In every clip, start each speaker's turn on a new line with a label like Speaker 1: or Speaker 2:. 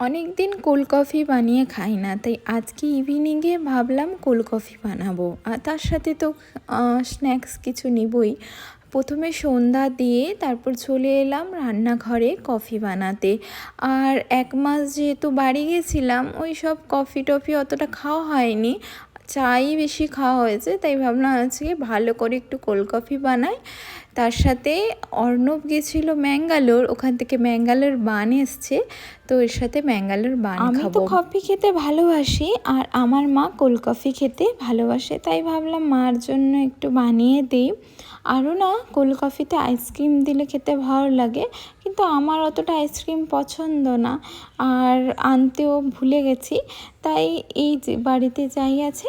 Speaker 1: অনেক দিন cold coffee বানিয়ে খাই না, তাই আজকে ইভিনিংয়ে ভাবলাম কোল্ড কফি বানাবো। আর তার সাথে তো স্ন্যাক্স কিছু নিবই। প্রথমে সন্ধ্যা দিয়ে তারপর চলে এলাম রান্নাঘরে কফি বানাতে। আর এক মাস যেহেতু বাড়ি গেছিলাম, ওই সব কফি টফি অতটা খাওয়া হয়নি। চাই বেশি খাওয়া হয়েছে তাই ভাবলাম আজকে ভালো করে একটু কোল্ড কফি বানাই। তার সাথে অর্ণব গেছিল ম্যাঙ্গালোর ওখান থেকে ম্যাঙ্গালোর বান এসছে তো এর সাথে ম্যাঙ্গালোর বান আমি তো কফি খেতে ভালোবাসি আর আমার মা কোল্ড কফি খেতে ভালোবাসে তাই ভাবলাম মার জন্য একটু বানিয়ে দিই। আরও না কোল্ড কফিতে আইসক্রিম দিলে খেতে ভালো লাগে কিন্তু আমার অতটা আইসক্রিম পছন্দ না। আর আনতেও ভুলে গেছি তাই এই যে বাড়িতে যাই আছে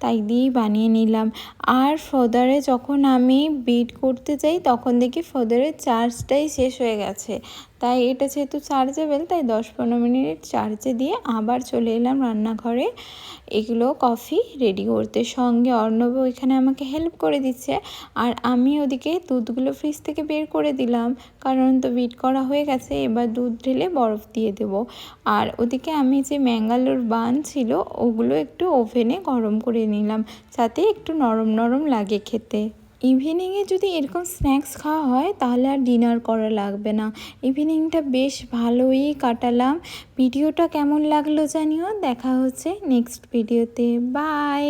Speaker 1: তাই দিয়েই বানিয়ে নিলাম। আর ফদারে যখন আমি বিট করতে যাই, তখন দেখি ফদারের চার্জটাই শেষ হয়ে গেছে। তাই এটা যেহেতু চার্জেবেল তাই দশ পনেরো মিনিট চার্জে দিয়ে আবার চলে এলাম রান্নাঘরে। এগুলো কফি রেডি করতে। সঙ্গে অর্ণব এখানে আমাকে হেল্প করে দিচ্ছে। আর আমি ওদিকে দুধগুলো ফ্রিজ থেকে বের করে দিলাম। কারণ তো বিট করা হয়ে গেছে, এবার দুধ ঢেলে বরফ দিয়ে দেব। আর ওদিকে আমি যে ম্যাঙ্গালোর বান ছিল, ওগুলো একটু ওভেনে গরম করে নিলাম যাতে একটু নরম নরম লাগে খেতে। ইভিনিংয়ে যদি এরকম স্ন্যাক্স খাওয়া হয়, তাহলে আর ডিনার করা লাগবে না। ইভিনিংটা বেশ ভালোই কাটালাম। ভিডিওটা কেমন লাগল জানিও। দেখা হচ্ছে নেক্সট ভিডিওতে বাই